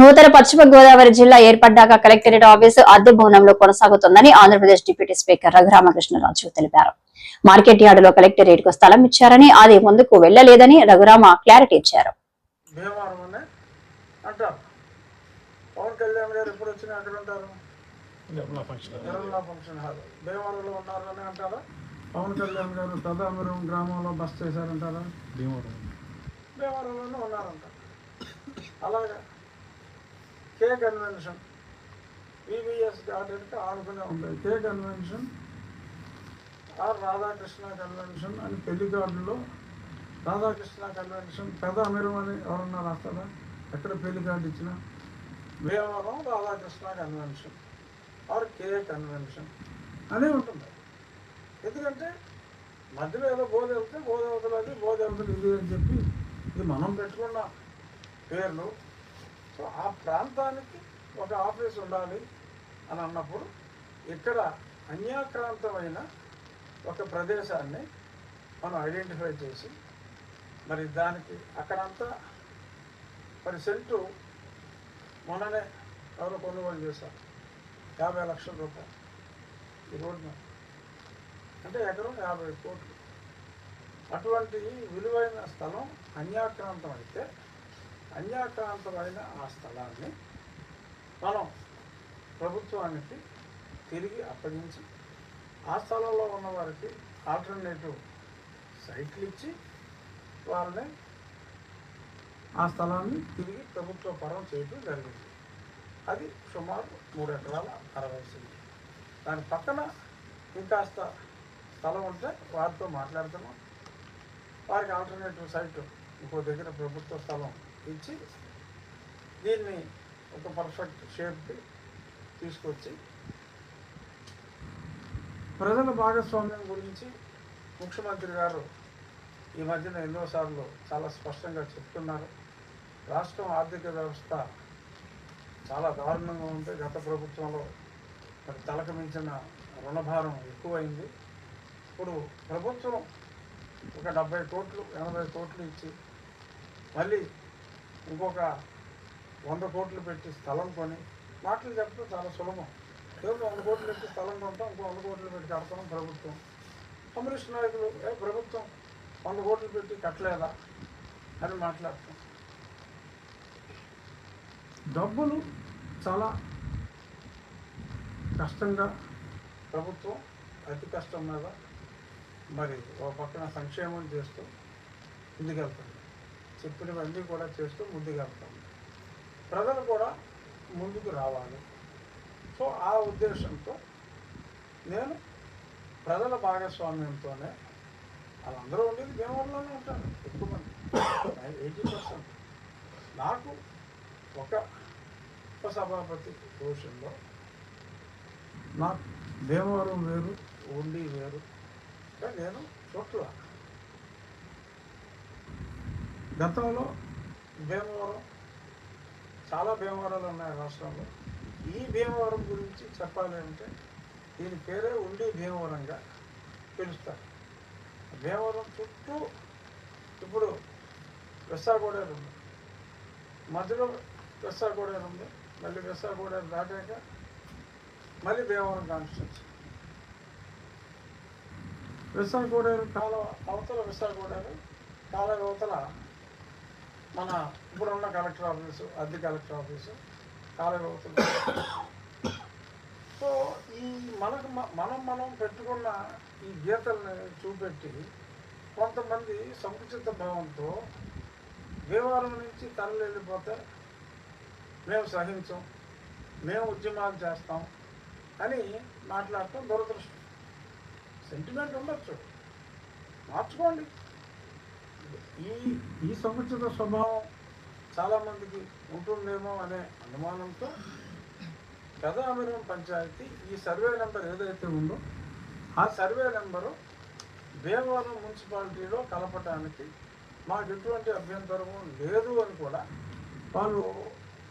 నూతన పశ్చిమ గోదావరి జిల్లా ఏర్పడ్డాక కలెక్టరేట్ ఆఫీసు అద్దె భవనంలో కొనసాగుతోందని ఆంధ్రప్రదేశ్ డిప్యూటీ స్పీకర్ రఘురామకృష్ణరాజు తెలిపారు. మార్కెట్ యార్డులో కలెక్టరేట్కు స్థలం ఇచ్చారని అది ముందుకు వెళ్ళలేదని రఘురామ క్లారిటీ ఇచ్చారు. భీమవరం పవన్ కళ్యాణ్ గారు ఎప్పుడు వచ్చినా ఎక్కడ ఉంటారు? Nirmala function hall. భీమవరంలో ఉన్నారు అని అంటారా? పవన్ కళ్యాణ్ గారు తదామరం గ్రామంలో బస్ చేశారంటారా? భీమవరంలోనే ఉన్నారంట. అలాగా. కే కన్వెన్షన్ వివిఎస్ గార్డెన్కి ఆనుకునే ఉంది K convention R Radhakrishna convention అని పెళ్ళి కార్డులో రాధాకృష్ణ కన్వెన్షన్ పెద్ద అమీరం అని ఎవరన్నా రాస్తారా? ఎక్కడ పెళ్ళి కార్డు ఇచ్చినా? Bhimavaram Radhakrishna convention R K convention అని ఉంటుంది. ఎందుకంటే మధ్యలో ఏదో బోధవత బోధవతలు అది బోధవతలు ఇది అని చెప్పి ఇది మనం పెట్టుకున్న పేర్లు సో ఆ ప్రాంతానికి ఒక ఆఫీస్ ఉండాలి అని అన్నప్పుడు ఇక్కడ అన్యాక్రాంతమైన ఒక ప్రదేశాన్ని మనం ఐడెంటిఫై చేసి మరి దానికి అక్కడంతా మరి సెంటు మొన్ననే ఎవరో కొనుగోలు చేశారు. యాభై లక్షల రూపాయలు. ఈ రోడ్డు అంటే ఎకరం యాభై కోట్లు. అటువంటి విలువైన స్థలం అన్యాక్రాంతం అయితే అన్యాక్రాంతమైన ఆ స్థలాన్ని మనం ప్రభుత్వానికి తిరిగి అప్పగించి ఆ స్థలంలో ఉన్న వారికి ఆల్టర్నేటివ్ సైట్లు ఇచ్చి వాళ్ళని ఆ స్థలాన్ని తిరిగి ప్రభుత్వ పరం చేయడం జరిగింది. అది సుమారు మూడు ఎకరాల అరవై సెంట్లు. దాని పక్కన ఇంకాస్త స్థలం ఉంటే వారితో మాట్లాడుతున్నాం. వారికి ఆల్టర్నేటివ్ సైట్ ఇంకో దగ్గర ప్రభుత్వ స్థలం ఇచ్చి దీన్ని ఒక పర్ఫెక్ట్ షేప్కి తీసుకొచ్చి ప్రజల భాగస్వామ్యం గురించి ముఖ్యమంత్రి గారు ఈ మధ్యన ఎన్నోసార్లు చాలా స్పష్టంగా చెప్తున్నారు. రాష్ట్రం ఆర్థిక వ్యవస్థ చాలా దారుణంగా ఉంది గత ప్రభుత్వంలో మరి తలకు మించిన రుణభారం ఎక్కువైంది. ఇప్పుడు ప్రభుత్వం ఒక డెబ్బై కోట్లు ఎనభై కోట్లు ఇచ్చి మళ్ళీ ఇంకొక వంద కోట్లు పెట్టి స్థలం కొని మాటలు చెప్పడం చాలా సులభం. కేవలం వంద కోట్లు పెట్టి స్థలం కొంటాం ఇంకో వంద కోట్లు పెట్టి కడతాం ప్రభుత్వం. కమ్యూనిస్ట్ నాయకులు ఏ ప్రభుత్వం వంద కోట్లు పెట్టి కట్టలేదా? అని మాట్లాడతాం. డబ్బులు చాలా కష్టంగా ప్రభుత్వం అతి కష్టం మీద మరి ఒక పక్కన సంక్షేమం చేస్తూ ముందుకెళ్తుంది. చెప్పినవన్నీ కూడా చేస్తూ ముందుకెళ్తుంది ప్రజలు కూడా ముందుకు రావాలి. సో ఆ ఉద్దేశంతో నేను ప్రజల భాగస్వామ్యంతోనే వాళ్ళందరూ ఉండేది భీమవరంలోనే ఉంటాను ఎక్కువ మంది. Eighty percent. నాకు ఒక ఉపసభాపతి పోషన్లో నాకు భీమవరం వేరు ఉండి వేరు. నేను చోట్ల గతంలో భీమవరం చాలా భీమవరాలు ఉన్నాయి రాష్ట్రంలో. ఈ భీమవరం గురించి చెప్పాలి అంటే దీని పేరే ఉండి భీమవరంగా పిలుస్తారు. భీమవరం చుట్టూ ఇప్పుడు వెస్సాగోడేరు ఉంది. మధ్యలో వెస్సాగోడేరు ఉంది. మళ్ళీ వెస్సాగోడేరు దాటాక మళ్ళీ భీమవరం కాన్స్టిట్యూన్సీ. విశాఖగూడెరు కాలువ అవతల విశాఖగూడెరు కాలువ అవతల మన ఇప్పుడున్న కలెక్టర్ ఆఫీసు అద్దె కలెక్టర్ ఆఫీసు కాలువ సో ఈ మనకు మనం మనం పెట్టుకున్న ఈ గీతల్ని చూపెట్టి కొంతమంది సంకుచిత భావంతో భీమవరం నుంచి తరలి వెళ్ళిపోతే మేము సహించం మేము ఉద్యమాలు చేస్తాం అని మాట్లాడటం దురదృష్టం. సెంటిమెంట్ ఉండొచ్చు. మార్చుకోండి. ఈ ఈ సముచిత స్వభావం చాలామందికి ఉంటుందేమో అనే అనుమానంతో కథామిరం పంచాయతీ ఈ సర్వే నెంబర్ ఏదైతే ఉందో ఆ సర్వే నెంబరు భీమవరం మున్సిపాలిటీలో కలపటానికి మాకు ఎటువంటి అభ్యంతరము లేదు అని కూడా వాళ్ళు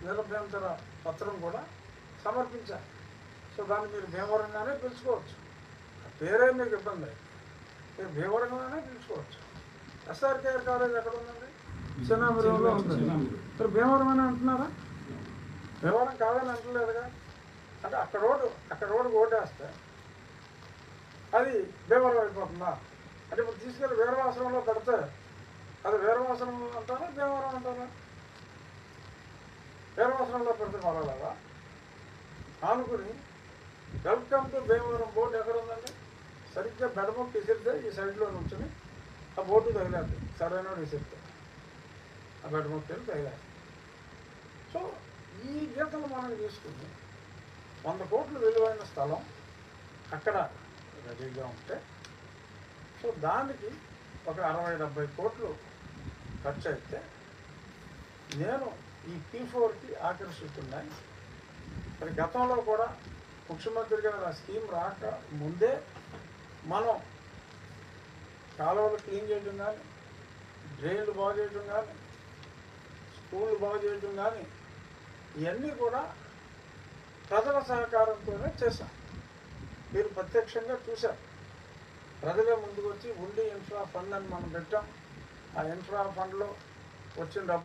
నిరభ్యంతర పత్రం కూడా సమర్పించారు. సో దాన్ని మీరు భీమవరంగానే పిలుచుకోవచ్చు. పేరే మీకు ఇబ్బంది. మీరు భీమవరంగానే పిలుచుకోవచ్చు. ఎస్ఆర్కేఆర్ కాలేజ్ ఎక్కడ ఉందండి? చిన్నామిరంలో ఉంది మరి భీమవరం అని అంటున్నారా? వ్యవహారం కాదని అంటలేదుగా? అంటే అక్కడ రోడ్డు అక్కడ రోడ్డు ఓటేస్తే అది భీమవరం అయిపోతుందా? అంటే ఇప్పుడు తీసుకెళ్ళి వీరవాసనంలో పెడితే అది వీరవాసనం అంటారా భీమవరం అంటారా? వీరవాసనంలో పెడితే పర్వాలేదా? ఆనుకుని వెల్కమ్ టు భీమవరం బోర్డు ఎక్కడ ఉందండి? సరిగ్గా బెడమొక్క విసిరితే ఈ సైడ్లో నుంచుని ఆ బోర్డు తగిలేదు సరైన విసిరితే ఆ బెడమొక్కలు తగిలేదు సో ఈ గీతలు మనం తీసుకుని వంద కోట్లు విలువైన స్థలం అక్కడ రెడీగా ఉంటే సో దానికి ఒక అరవై డెబ్బై కోట్లు ఖర్చు అయితే నేను ఈ పీ ఫోర్కి ఆకర్షిస్తున్నాయి మరి గతంలో కూడా ముఖ్యమంత్రి గారు ఆ స్కీమ్ రాక ముందే మనం కాలువలు క్లీన్ చేయడం కానీ డ్రైన్లు బాగు చేయడం కానీ స్కూళ్ళు బాగు చేయడం కానీ ఇవన్నీ కూడా ప్రజల సహకారంతోనే చేశాం. మీరు ప్రత్యక్షంగా చూశారు. ప్రజలే ముందుకు వచ్చి ఉండి ఇన్ఫ్రా ఫండ్ అని మనం పెట్టాం. ఆ ఇన్ఫ్రా ఫండ్లో వచ్చిన డబ్బు